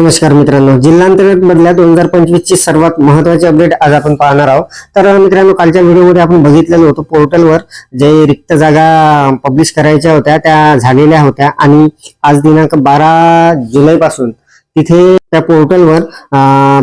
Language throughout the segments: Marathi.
नमस्कार मित्रांनो. जिल्हांतर्गत मधल्या दोन हजार पंचवीस ची सर्वात महत्वाची अपडेट आज आपण पाहणार आहोत. तर मित्रांनो कालच्या व्हिडिओमध्ये आपण बघितलेलं होतं पोर्टलवर जे रिक्त जागा पब्लिश करायच्या होत्या त्या झालेल्या होत्या. आणि आज दिनांक बारा जुलै पासून तिथे त्या पोर्टलवर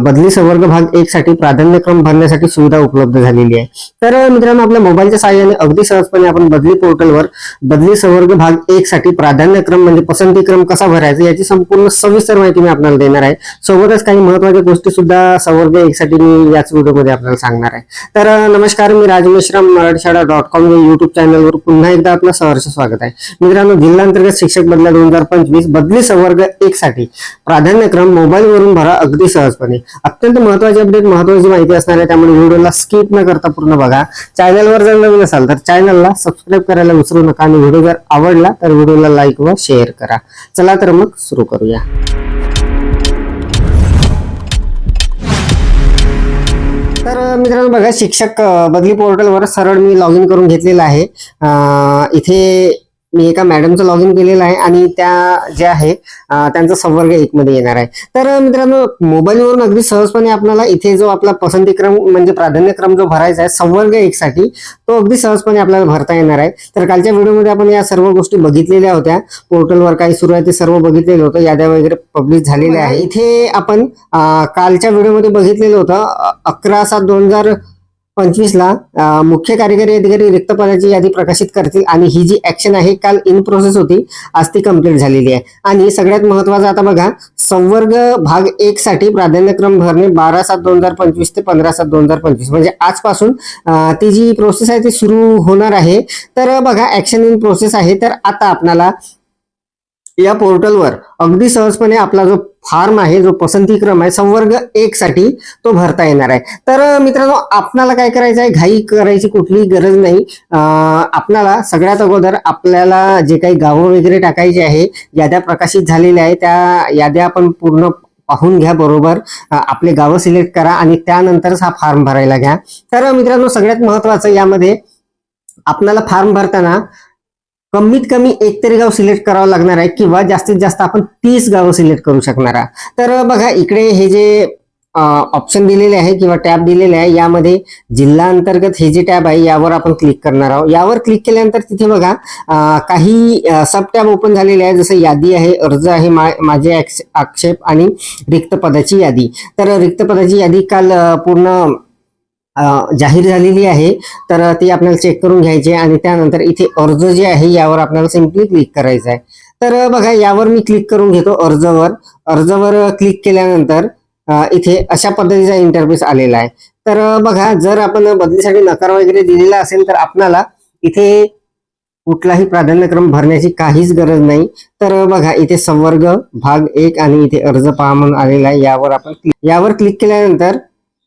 बदली संवर्ग भाग एक साठी प्राधान्यक्रम भरण्यासाठी सुविधा उपलब्ध झालेली आहे. तर मित्रांनो आपल्या मोबाईलच्या साहाय्याने अगदी सहजपणे आपण बदली पोर्टलवर बदली संवर्ग भाग एक साठी प्राधान्यक्रम म्हणजे पसंतीक्रम कसा भरायचा याची संपूर्ण सविस्तर माहिती मी आपल्याला देणार आहे. सोबतच काही महत्त्वाच्या गोष्टी सुद्धा संवर्ग एक साठी मी याच व्हिडिओमध्ये आपल्याला सांगणार आहे. तर नमस्कार मी राज मेश्राम मराठशाळा डॉट कॉम या युट्यूब चॅनलवर पुन्हा एकदा आपलं सहर्ष स्वागत आहे. मित्रांनो जिल्हांतर्गत शिक्षक बदला दोन हजार पंचवीस बदली संवर्ग एक साठी कार्यक्रम मोबाईलवरून भरा अगदी सहजपणे. अत्यंत महत्वाची अपडेट महत्वाची माहिती असणार आहे त्यामुळे व्हिडिओला स्किप न करता पूर्ण बघा. चॅनलवर जर नवीन असाल तर चॅनलला सबस्क्राईब करायला विसरू नका आणि व्हिडिओ जर आवडला तर व्हिडिओला लाईक व शेअर करा. चला तर मग सुरू करूया. तर मित्रांनो बघा शिक्षक बदली पोर्टलवर सरळ मी लॉग इन करून घेतलेलं आहे. इथे मी एका मॅडमचं लॉग इन केलेलं आहे आणि त्या जे आहे त्यांचा संवर्ग एक मध्ये येणार आहे. तर मित्रांनो मोबाईलवरून अगदी सहजपणे आपल्याला इथे जो आपला पसंतीक्रम म्हणजे प्राधान्यक्रम जो भरायचा आहे संवर्ग एक साठी तो अगदी सहजपणे आपल्याला भरता येणार आहे. तर कालच्या व्हिडिओमध्ये आपण या सर्व गोष्टी बघितलेल्या होत्या. पोर्टलवर काही सुरू आहे ते सर्व बघितलेलं होतं. याद्या वगैरे पब्लिश झालेल्या आहे. इथे आपण कालच्या व्हिडिओमध्ये बघितलेलं होतं अकरा सात दोन हजार पंचवीस ला मुख्य कार्यकारी अधिकारी रिक्त पदाची यादी प्रकाशित करतील आणि ही जी ऍक्शन आहे काल इन प्रोसेस होती आज ती कंप्लीट झालेली आहे. आणि सगळ्यात महत्वाचं आता बघा संवर्ग भाग एक साठी प्राधान्यक्रम भरणे बारा सात दोन हजार पंचवीस ते पंधरा सात दोन हजार पंचवीस. म्हणजे आजपासून ती जी प्रोसेस आहे ती सुरू होणार आहे. तर बघा ऍक्शन इन प्रोसेस आहे. तर आता आपल्याला या पोर्टलवर अगदी सहजपणे आपला जो फार्म आहे जो पसंतीक्रम आहे संवर्ग एक साठी तो भरता येणार आहे. तर मित्रांनो आपणाला काय करायचं आहे? घाई करायची कुठलीही गरज नाही. आपणाला सगळ्यात अगोदर आपल्याला जे काही गावं वगैरे टाकायचे आहे याद्या प्रकाशित झालेल्या आहे त्या याद्या आपण पूर्ण पाहून घ्या बरोबर. आपले गावं सिलेक्ट करा आणि त्यानंतरच हा फॉर्म भरायला घ्या. तर मित्रांनो सगळ्यात महत्वाचं यामध्ये आपल्याला फॉर्म भरताना कमीत कमी एक तरी गाव सिलेक्ट करावं लागणार आहे किंवा जास्तीत जास्त आपण तीस गावं सिलेक्ट करू शकणार आहात. तर बघा इकडे हे जे ऑप्शन दिलेले आहे किंवा टॅब दिलेले आहे यामध्ये जिल्हा अंतर्गत हे जे टॅब आहे यावर आपण क्लिक करणार आहोत. यावर क्लिक केल्यानंतर तिथे बघा काही सब टॅब ओपन झालेले आहे जसं यादी आहे अर्ज आहे मा- माझे आक्षेप आणि रिक्त पदाची यादी. तर रिक्त पदाची यादी काल पूर्ण जाहीर झालेली आहे तर ती आपल्याला चेक करून घ्यायची आहे आणि त्यानंतर इथे अर्ज जे आहे यावर आपल्याला सिम्पली क्लिक करायचं आहे. तर बघा यावर मी क्लिक करून घेतो अर्जवर. अर्जवर क्लिक केल्यानंतर इथे अशा पद्धतीचा इंटरफेस आलेला आहे. तर बघा जर आपण बदलीसाठी नकार वगैरे दिलेला असेल तर आपल्याला इथे कुठलाही प्राधान्यक्रम भरण्याची काहीच गरज नाही. तर बघा इथे संवर्ग भाग एक आणि इथे अर्ज पहा म्हणून आलेला आहे. यावर आपण यावर क्लिक केल्यानंतर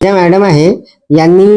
ज्या मॅडम आहे यांनी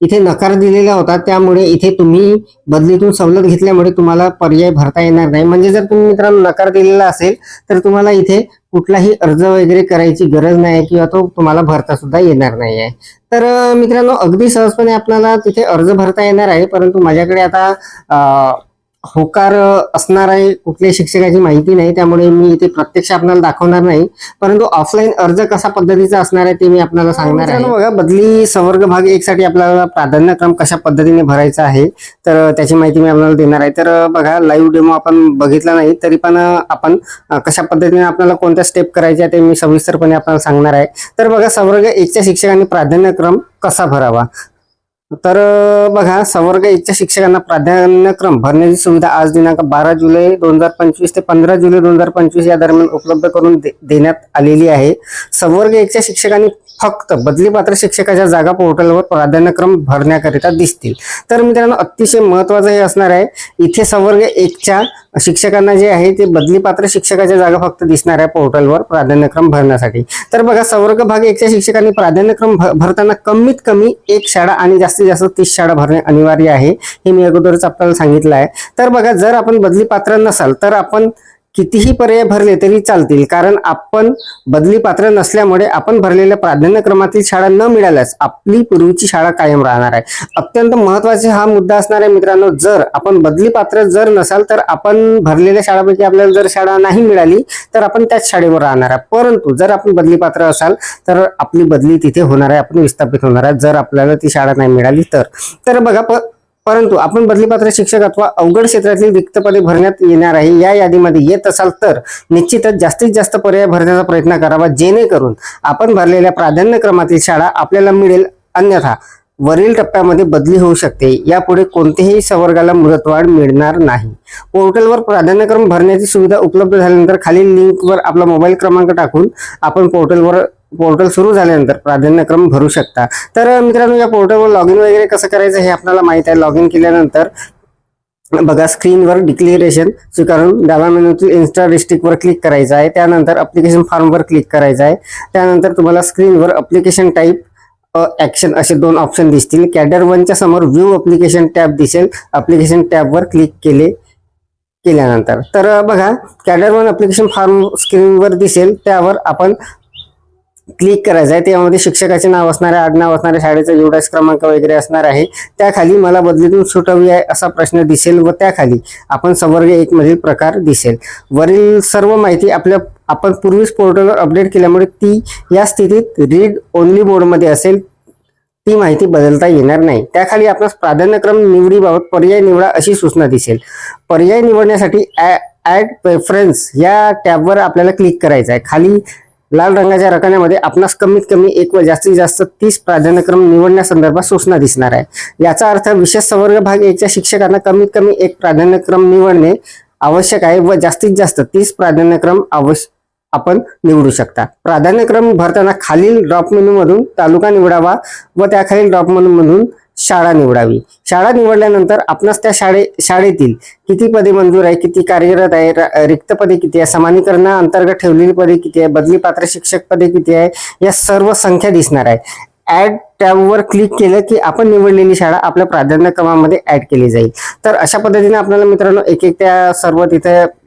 इथे नकार दिलेला होता त्यामुळे इथे तुम्ही बदलीतून सवलत घेतल्यामुळे तुम्हाला पर्याय भरता येणार नाही. म्हणजे जर तुम्ही मित्रांनो नकार दिलेला असेल तर तुम्हाला इथे कुठलाही अर्ज वगैरे करायची गरज नाही किंवा तो तुम्हाला भरता सुद्धा येणार नाही आहे तर मित्रांनो अगदी सहजपणे आपल्याला तिथे अर्ज भरता येणार आहे परंतु माझ्याकडे आता अं, होकार असणार आहे कुठल्याही शिक्षकाची माहिती नाही त्यामुळे मी इथे प्रत्यक्ष आपल्याला दाखवणार नाही. परंतु ऑफलाईन अर्ज कसा पद्धतीचा असणार आहे ते मी आपल्याला सांगणार आहे. बघा बदली संवर्ग भाग एक साठी आपल्याला प्राधान्यक्रम कशा पद्धतीने भरायचा आहे तर त्याची माहिती मी आपल्याला देणार आहे. तर बघा लाईव्ह डेमो आपण बघितला नाही तरी पण आपण कशा पद्धतीने आपल्याला कोणत्या स्टेप करायच्या ते मी सविस्तरपणे आपल्याला सांगणार आहे. तर बघा संवर्ग एकच्या शिक्षकांनी प्राधान्यक्रम कसा भरावा? तर बघा संवर्ग एकच्या शिक्षकांना प्राधान्यक्रम भरण्याची सुविधा आज दिनांक बारा जुलै दोन हजार पंचवीस ते पंधरा जुलै दोन हजार पंचवीस या दरम्यान उपलब्ध करून दे- देण्यात आलेली आहे. सवर्ग एकच्या शिक्षकांनी फक्त बदलीपात्र शिक्षकाच्या जागा पोर्टलवर प्राधान्यक्रम भरण्याकरिता दिसतील. तर मित्रांनो अतिशय महत्वाचं हे असणार आहे. इथे संवर्ग एकच्या शिक्षकांना जे आहे ते बदलीपात्र शिक्षकाच्या जागा फक्त दिसणार आहे पोर्टलवर प्राधान्यक्रम भरण्यासाठी. तर बघा संवर्ग भाग एकच्या शिक्षकांनी प्राधान्यक्रम भरताना कमीत कमी एक शाळा आणि जास्तीत जास्त तीस शाळा भरणे अनिवार्य आहे हे मी अगोदरच आपल्याला सांगितलं आहे. तर बघा जर आपण बदली पात्र नसाल तर आपण कितीही पर्याय भरले तरी चालतील. कारण आपण बदली पात्र नसल्यामुळे आपण भरलेल्या प्राधान्यक्रमातील शाळा न मिळाल्यास आपली पूर्वीची शाळा कायम राहणार आहे. अत्यंत महत्त्वाचा हा मुद्दा असणार आहे मित्रांनो जर आपण बदली पात्र जर नसाल तर आपण भरलेल्या शाळापैकी आपल्याला जर शाळा नाही मिळाली तर आपण त्याच शाळेवर राहणार आहे. परंतु जर आपण बदली पात्र असाल तर आपली बदली तिथे होणार आहे आपण विस्थापित होणार आहे. जर आपल्याला ती शाळा नाही मिळाली तर. तर बघा प- परंतु आपण बदलीपात्र शिक्षक अथवा अवघड क्षेत्रातील रिक्त पदे भरण्यात येणार आहे. या यादीमध्ये येत असाल तर निश्चितच जास्तीत जास्त पर्याय भरण्याचा प्रयत्न करावा जेणेकरून आपण भरलेल्या प्राधान्यक्रमातील शाळा आपल्याला मिळेल. अन्यथा वरील टप्प्यामध्ये बदली होऊ शकते. यापुढे कोणत्याही संवर्गाला मुदतवाढ मिळणार नाही. पोर्टलवर प्राधान्यक्रम भरण्याची सुविधा उपलब्ध झाल्यानंतर खालील लिंकवर आपला मोबाईल क्रमांक टाकून आपण पोर्टलवर पोर्टल सुरू झाल्यानंतर प्राधान्यक्रम भरू शकता. तर मित्रांनो या पोर्टलवर लॉग इन वगैरे कसं करायचं हे आपल्याला माहीत आहे. लॉग इन केल्यानंतर बघा स्क्रीनवर डिक्लेरेशन स्वीकारून डाव्या मेनूतील इन्स्टा डिस्ट्रिक्टवर क्लिक करायचं आहे. त्यानंतर अप्लिकेशन फॉर्मवर क्लिक करायचं आहे. त्यानंतर तुम्हाला स्क्रीनवर अप्लिकेशन टाईप ऍक्शन असे दोन ऑप्शन दिसतील. कॅडर वनच्या समोर व्ह्यू अप्लिकेशन टॅब दिसेल. अप्लिकेशन टॅबवर क्लिक केले केल्यानंतर. तर बघा कॅडर वन अप्लिकेशन फॉर्म स्क्रीनवर दिसेल. त्यावर आपण क्लिक करायचं आहे. त्यामध्ये शिक्षकाचे नाव असणारे आडनाव असणारे शाळेचा युडास क्रमांक वगैरे असणार आहे. त्याखाली मला बदलीतून सूट आहे असा प्रश्न दिसेल व त्याखाली आपण संवर्ग एक मधील प्रकार दिसेल. वरील सर्व माहिती आपल्या आपण पूर्वीच पोर्टलवर अपडेट केल्यामुळे ती या स्थितीत रीड ओनली मोडमध्ये असेल ती माहिती बदलता येणार नाही. त्याखाली आपणास प्राधान्यक्रम निवडीबाबत पर्याय निवडा अशी सूचना दिसेल. पर्याय निवडण्यासाठी ॲड प्रेफरन्स या टॅबवर आपल्याला क्लिक करायचं आहे. खाली लाल रंगाच्या रकान्यामध्ये आपणास कमीत कमी एक व जास्तीत जास्त तीस प्राधान्यक्रम निवडण्यासंदर्भात सूचना दिसणार आहे. याचा अर्थ विशेष संवर्ग भाग एकच्या शिक्षकांना कमीत कमी एक प्राधान्यक्रम निवडणे आवश्यक आहे व जास्तीत जास्त तीस प्राधान्यक्रम आवश्यक आपण निवडू शकता. प्राधान्यक्रम भरताना खालील ड्रॉप मेनू मधून तालुका निवडावा व त्याखालील ड्रॉप मेनू मधून शाळा निवडावी. शाळा निवडल्यानंतर आपणास त्या शाळे शाळेतील किती पदे मंजूर आहे किती कार्यरत आहे र- रिक्त पदे किती आहे समानीकरणा अंतर्गत ठेवलेली पदे किती आहे बदली पात्र शिक्षक पदे किती आहे या सर्व संख्या दिसणार आहे. ऍड टॅबवर क्लिक केलं की आपण निवडलेली शाळा आपल्या प्राधान्यक्रमामध्ये ऍड केली जाईल. तर अशा पद्धतीने आपल्याला मित्रांनो एक एक त्या सर्व तिथे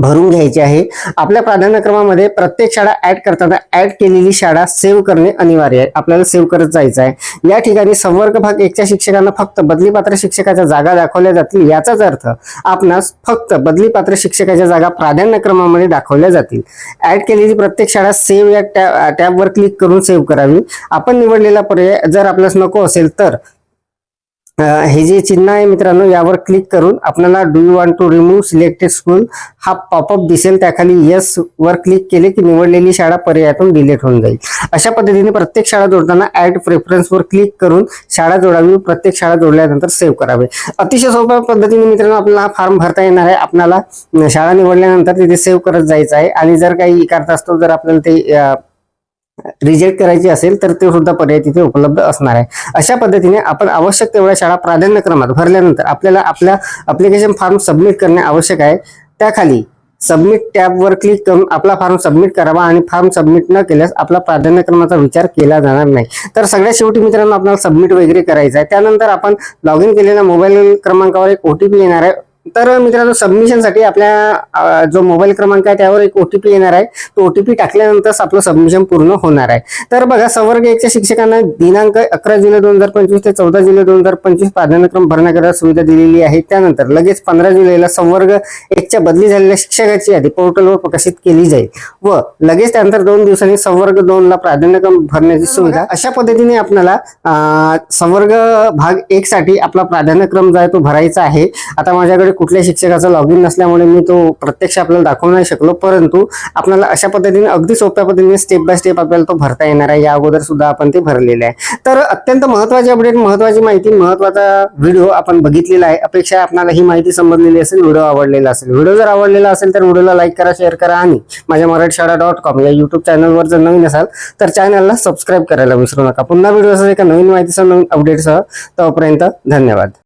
भरून घ्यायची आहे. आपल्या प्राधान्यक्रमामध्ये प्रत्येक शाळा ऍड करताना ऍड केलेली शाळा सेव्ह करणे अनिवार्य आहे. आपल्याला सेव्ह करत जायचं आहे. या ठिकाणी संवर्ग भाग एकच्या शिक्षकांना फक्त बदली पात्र शिक्षकाच्या जागा दाखवल्या जातील याचाच अर्थ आपणास फक्त बदली पात्र शिक्षकाच्या जागा प्राधान्यक्रमामध्ये दाखवल्या जातील. ऍड केलेली प्रत्येक शाळा सेव्ह या टॅ टॅबवर क्लिक करून सेव्ह करावी. आपण निवडलेला पर्याय जर आपल्यास नको असेल तर हे जे चिन्ह आहे मित्रांनो यावर क्लिक करून आपल्याला do you want to remove selected school हा पॉपअप दिसेल त्याखाली येस वर क्लिक केले की निवडलेली शाळा पर्यायातून डिलीट होऊन जाईल. अशा पद्धतीने प्रत्येक शाळा जोडताना ऍड प्रेफरन्स वर क्लिक करून शाळा जोडावी प्रत्येक शाळा जोडल्यानंतर सेव्ह करावे. अतिशय सोप्या पद्धतीने मित्रांनो आपल्याला हा फॉर्म भरता येणार आहे. आपल्याला शाळा निवडल्यानंतर तिथे सेव्ह करत जायचं आहे. आणि जर काही करत असतो जर आपल्याला ते रिजेक्ट करायची असेल तर ते सुद्धा पर्याय तिथे उपलब्ध असणार आहे. अशा पद्धतीने आपण आवश्यक तेवढ्या शाळा प्राधान्यक्रमात भरल्यानंतर आपल्याला आपल्या अप्लिकेशन फॉर्म सबमिट करणे आवश्यक आहे. त्याखाली सबमिट टॅबवर क्लिक करून आपला फॉर्म सबमिट करावा आणि फॉर्म सबमिट न केल्यास आपला प्राधान्यक्रमाचा विचार केला जाणार नाही. तर सगळ्यात शेवटी मित्रांनो आपल्याला सबमिट वगैरे करायचं आहे. त्यानंतर आपण लॉग इन केलेल्या मोबाईल क्रमांकावर एक ओटीपी येणार आहे. तर मित्रांनो सबमिशनसाठी आपल्या जो मोबाईल क्रमांक आहे त्यावर एक ओटीपी येणार आहे. तो ओटीपी टाकल्यानंतरच आपलं सबमिशन पूर्ण होणार आहे. तर बघा संवर्ग एकच्या शिक्षकांना दिनांक अकरा जुलै दोन हजार पंचवीस ते चौदा जुलै दोन हजार पंचवीस प्राधान्यक्रम भरण्याकरिता सुविधा दिलेली आहे. त्यानंतर लगेच पंधरा जुलैला संवर्ग एकच्या बदली झालेल्या शिक्षकाची यादी पोर्टलवर प्रकाशित केली जाईल व लगेच त्यानंतर दोन दिवसांनी संवर्ग दोनला प्राधान्यक्रम भरण्याची सुविधा अशा पद्धतीने आपल्याला संवर्ग भाग एक साठी आपला प्राधान्यक्रम जो आहे तो भरायचा आहे. आता माझ्याकडे कुठल्या शिक्षकाचा लॉग इन नसल्यामुळे मी तो प्रत्यक्ष आपल्याला दाखवू नाही शकलो. परंतु आपल्याला अशा पद्धतीने अगदी सोप्या पद्धतीने स्टेप बाय स्टेप आपल्याला तो भरता येणार आहे. या अगोदर सुद्धा आपण ते भरलेले आहे. तर अत्यंत महत्वाची अपडेट महत्वाची माहिती महत्त्वाचा व्हिडिओ आपण बघितलेला आहे. अपेक्षा आपल्याला ही माहिती समजलेली असेल व्हिडिओ आवडलेला असेल. व्हिडिओ जर आवडलेला असेल तर व्हिडिओला लाईक करा शेअर करा आणि माझ्या मराठी शाळा डॉट कॉम या युट्यूब चॅनलवर जर नवीन असाल तर चॅनलला सबस्क्राईब करायला विसरू नका. पुन्हा व्हिडिओ एका नवीन माहितीसह नवीन अपडेटसह तोपर्यंत धन्यवाद.